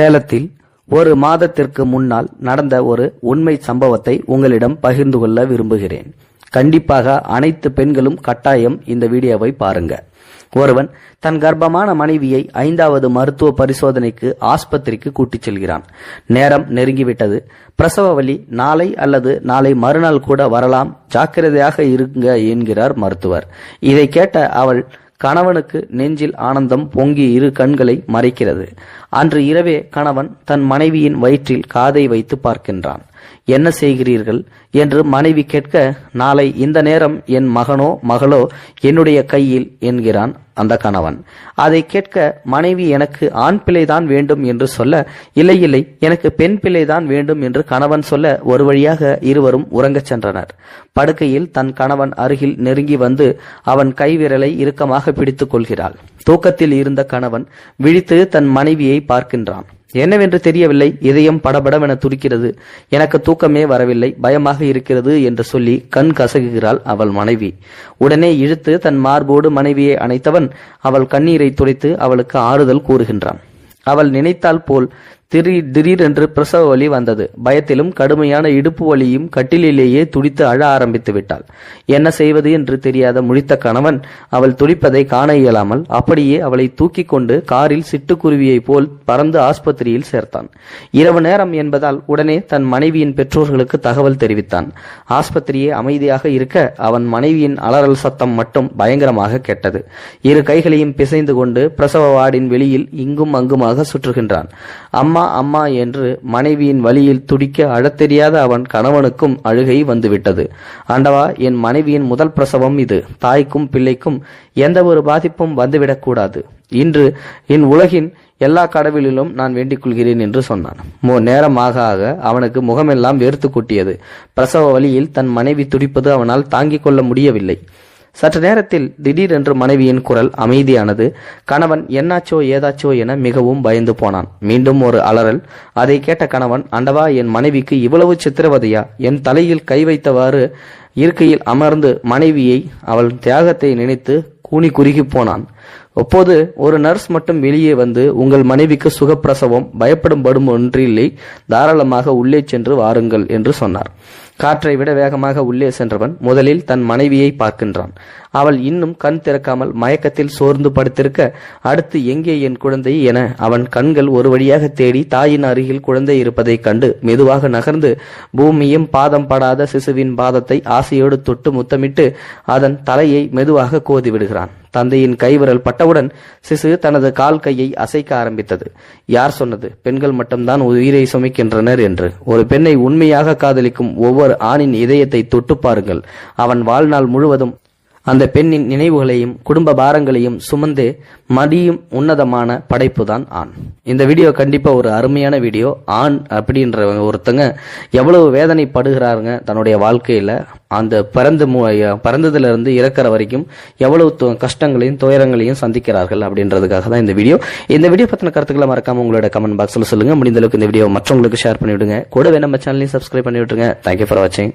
சேலத்தில் ஒரு மாதத்திற்கு முன்னால் நடந்த ஒரு உண்மை சம்பவத்தை உங்களிடம் பகிர்ந்து கொள்ள விரும்புகிறேன். கண்டிப்பாக அனைத்து பெண்களும் கட்டாயம் இந்த வீடியோவை பாருங்க. ஒருவன் தன் கர்ப்பமான மனைவியை ஐந்தாவது மருத்துவ பரிசோதனைக்கு ஆஸ்பத்திரிக்கு கூட்டிச் செல்கிறான். நேரம் நெருங்கிவிட்டது. பிரசவ வலி நாளை அல்லது நாளை மறுநாள் கூட வரலாம். ஜாக்கிரதையாக இருங்க என்கிறார் மருத்துவர். இதை கேட்ட அவள் கணவனுக்கு நெஞ்சில் ஆனந்தம் பொங்கி இரு கண்களை மறைக்கிறது. அன்று இரவே கணவன் தன் மனைவியின் வயிற்றில் காதை வைத்து பார்க்கின்றான். என்ன செய்கிறீர்கள்? என்று மனைவி கேட்க நாளை இந்த நேரம் என் மகனோ மகளோ என்னுடைய கையில் என்கிறான் அந்த கணவன். அதை கேட்க மனைவி எனக்கு ஆண் பிள்ளைதான் வேண்டும் என்று சொல்ல இல்லை இல்லை எனக்கு பெண் பிள்ளைதான் வேண்டும் என்று கணவன் சொல்ல ஒரு வழியாக இருவரும் உறங்கச் சென்றனர். படுக்கையில் தன் கணவன் அருகில் நெருங்கி வந்து அவன் கைவிரலை இறுக்கமாக பிடித்துக் கொள்கிறாள். தூக்கத்தில் இருந்த கணவன் விழித்து தன் மனைவியை பார்க்கின்றான். என்னவென்று தெரியவில்லை. இதயம் படபடவென துடிக்கிறது. எனக்கு தூக்கமே வரவில்லை. பயமாக இருக்கிறது என்று சொல்லி கண் கசகுகிறாள் அவள் மனைவி. உடனே இழுத்து தன் மார்போடு மனைவியை அணைத்தவன் அவள் கண்ணீரை துடைத்து அவளுக்கு ஆறுதல் கூறுகின்றான். அவள் நினைத்தால் போல் திடீர் திடீரென்று பிரசவ வலி வந்தது. பயத்திலும் கடுமையான இடுப்பு வலியும் கட்டிலேயே துடித்து அழ ஆரம்பித்து விட்டாள். என்ன செய்வது என்று தெரியாத முழித்த கணவன் அவள் துடிப்பதை காண இயலாமல் அப்படியே அவளை தூக்கி கொண்டு காரில் சிட்டுக்குருவியைப் போல் பறந்து ஆஸ்பத்திரியில் சேர்த்தான். இரவு நேரம் என்பதால் உடனே தன் மனைவியின் பெற்றோர்களுக்கு தகவல் தெரிவித்தான். ஆஸ்பத்திரியே அமைதியாக இருக்க அவன் மனைவியின் அலறல் சத்தம் மட்டும் பயங்கரமாக கெட்டது. இரு கைகளையும் பிசைந்து கொண்டு பிரசவ வார்டின் வெளியில் இங்கும் அங்குமாக சுற்றுகின்றான். அம்மா அம்மா அம்மா என்று மனைவியின் வழியில் துடிக்க அழத்தெரியாத அவன் கணவனுக்கும் அழுகை வந்துவிட்டது. ஆண்டவா என் மனைவியின் முதல் பிரசவம் இது. தாய்க்கும் பிள்ளைக்கும் எந்த ஒரு பாதிப்பும் வந்துவிடக்கூடாது இன்று என் உலகின் எல்லா கடவுளிலும் நான் வேண்டிக் கொள்கிறேன் என்று சொன்னான். மோ நேரம் ஆக ஆக அவனுக்கு முகமெல்லாம் வேர்த்து கொட்டியது. பிரசவ வழியில் தன் மனைவி துடிப்பது அவனால் தாங்கிக் கொள்ள முடியவில்லை. சற்று நேரத்தில் திடீரென்று மனைவியின் குரல் அமைதியானது. கணவன் என்னாச்சோ ஏதாச்சோ என மிகவும் பயந்து போனான். மீண்டும் ஒரு அலறல். அதை கேட்ட கணவன் அண்டவா என் மனைவிக்கு இவ்வளவு சித்திரவதையா? என் தலையில் கை வைத்தவாறு இருக்கையில் அமர்ந்து மனைவியை அவள் தியாகத்தை நினைத்து கூனி குறுகி போனான். அப்போது ஒரு நர்ஸ் மட்டும் வெளியே வந்து உங்கள் மனைவிக்கு சுகப்பிரசவம் பயப்படும் படும் ஒன்றில்லை தாராளமாக உள்ளே சென்று வாருங்கள் என்று சொன்னார். காற்றை விட வேகமாக உள்ளே சென்றவன் முதலில் தன் மனைவியை பார்க்கின்றான். அவள் இன்னும் கண் திறக்காமல் மயக்கத்தில் சோர்ந்து படுத்திருக்க அடுத்து எங்கே என் குழந்தை என அவன் கண்கள் ஒரு வழியாக தேடி தாயின் அருகில் குழந்தை இருப்பதைக் கண்டு மெதுவாக நகர்ந்து பூமியும் பாதம் படாத சிசுவின் பாதத்தை ஆசையோடு தொட்டு முத்தமிட்டு அதன் தலையை மெதுவாக கோதி விடுகிறான் தந்தையின் கைவிரல் பட்டவுடன் சிசு தனது கால் கையை அசைக்க ஆரம்பித்தது. யார் சொன்னது? பெண்கள் மட்டும்தான் உயிரை சுமைக்கின்றனர் என்று. ஒரு பெண்ணை உண்மையாக காதலிக்கும் ஒவ்வொரு ஆணின் இதயத்தை தொட்டு பாருங்கள். அவன் வாழ்நாள் முழுவதும் அந்த பெண்ணின் நினைவுகளையும் குடும்ப பாரங்களையும் சுமந்து மடியும் உன்னதமான படைப்பு தான் ஆண். இந்த வீடியோ கண்டிப்பாக ஒரு அருமையான வீடியோ. ஆண் அப்படின்ற ஒருத்தங்க எவ்வளவு வேதனைப்படுகிறாருங்க தன்னுடைய வாழ்க்கையில். அந்த பிறந்து மு- பிறந்ததுல இறக்கிற வரைக்கும் எவ்வளவு து- கஷ்டங்களையும் துயரங்களையும் சந்திக்கிறார்கள் அப்படின்றதுக்காக தான் இந்த வீடியோ. இந்த வீடியோ பற்றின கருத்துக்களை மறக்காம உங்களோட கமெண்ட் பாக்ஸில் சொல்லுங்க. முடிந்த அளவுக்கு இந்த வீடியோ மற்றவங்களுக்கு ஷேர் பண்ணிவிடுங்க. கூடவே நம்ம சேனலையும் சப்ஸ்கிரைப் பண்ணி விட்டுருங்க தேங்க்யூ ஃபார் வாட்சிங்